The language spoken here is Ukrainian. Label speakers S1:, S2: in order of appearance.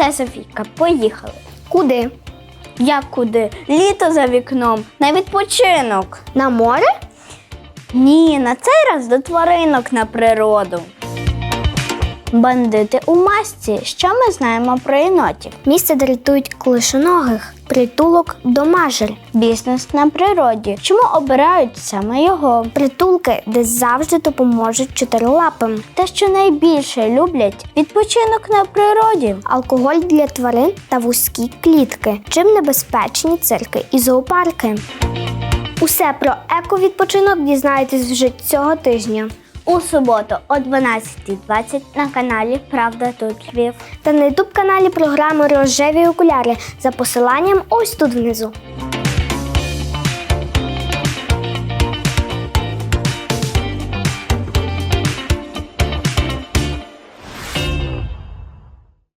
S1: Все, Софійка, поїхали.
S2: Куди?
S1: Як куди? Літо за вікном, на відпочинок.
S2: На море?
S1: Ні, на цей раз до тваринок на природу. Бандити у масці. Що ми знаємо про єнотів?
S2: Місце, де рятують колишоногих, притулок до мажель.
S1: Бізнес на природі. Чому обирають саме його?
S2: Притулки, де завжди допоможуть чотирилапим.
S1: Те, що найбільше люблять відпочинок на природі.
S2: Алкоголь для тварин та вузькі клітки. Чим небезпечні цирки і зоопарки. Усе про ековідпочинок дізнаєтесь вже цього тижня.
S1: У суботу о 12.20 на каналі Правда тут Львів.
S2: Та на ютуб каналі програми Рожеві окуляри за посиланням ось тут внизу.